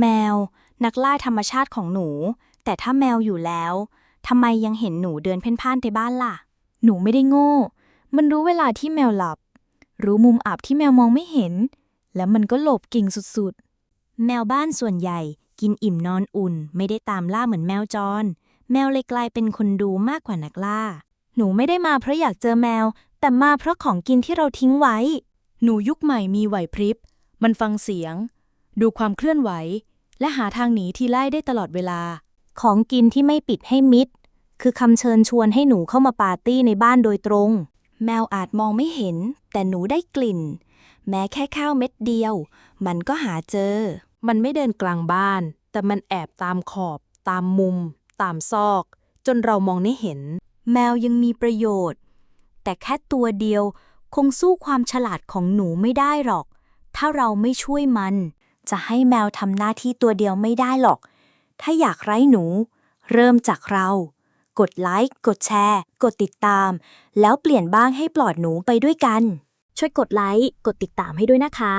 แมว นักล่าธรรมชาติของหนู แต่ถ้าแมวอยู่แล้วทำไมยังเห็นหนูเดินเพ่นพ่านในบ้านล่ะ หนูไม่ได้โง่ มันรู้เวลาที่แมวหลับ รู้มุมอับที่แมวมองไม่เห็น แล้วมันก็หลบเก่งสุดๆ แมวบ้านส่วนใหญ่กินอิ่มนอนอุ่น ไม่ได้ตามล่าเหมือนแมวจร แมวเลยกลายเป็นคนดูมากกว่านักล่า หนูไม่ได้มาเพราะอยากเจอแมว แต่มาเพราะของกินที่เราทิ้งไว้ หนูยุคใหม่มีไหวพริบ มันฟังเสียง ดูความเคลื่อนไหว และหาทางหนีที่ไล่ได้ตลอดเวลา ของกินที่ไม่ปิดให้มิด คือคำเชิญชวนให้หนูเข้ามาปาร์ตี้ในบ้านโดยตรง แมวอาจมองไม่เห็น แต่หนูได้กลิ่น แม้แค่ข้าวเม็ดเดียว มันก็หาเจอ มันไม่เดินกลางบ้าน แต่มันแอบตามขอบ ตามมุม ตามซอก จนเรามองไม่เห็น แมวยังมีประโยชน์ แต่แค่ตัวเดียวคงสู้ความฉลาดของหนูไม่ได้หรอก ถ้าเราไม่ช่วยมัน จะให้แมวทำหน้าที่ตัวเดียวไม่ได้หรอก ถ้าอยากไร้หนู เริ่มจากเรา กดไลค์ กดแชร์ กดติดตาม แล้วเปลี่ยนบ้างให้ปลอดหนูไปด้วยกัน ช่วยกดไลค์ กดติดตามให้ด้วยนะคะ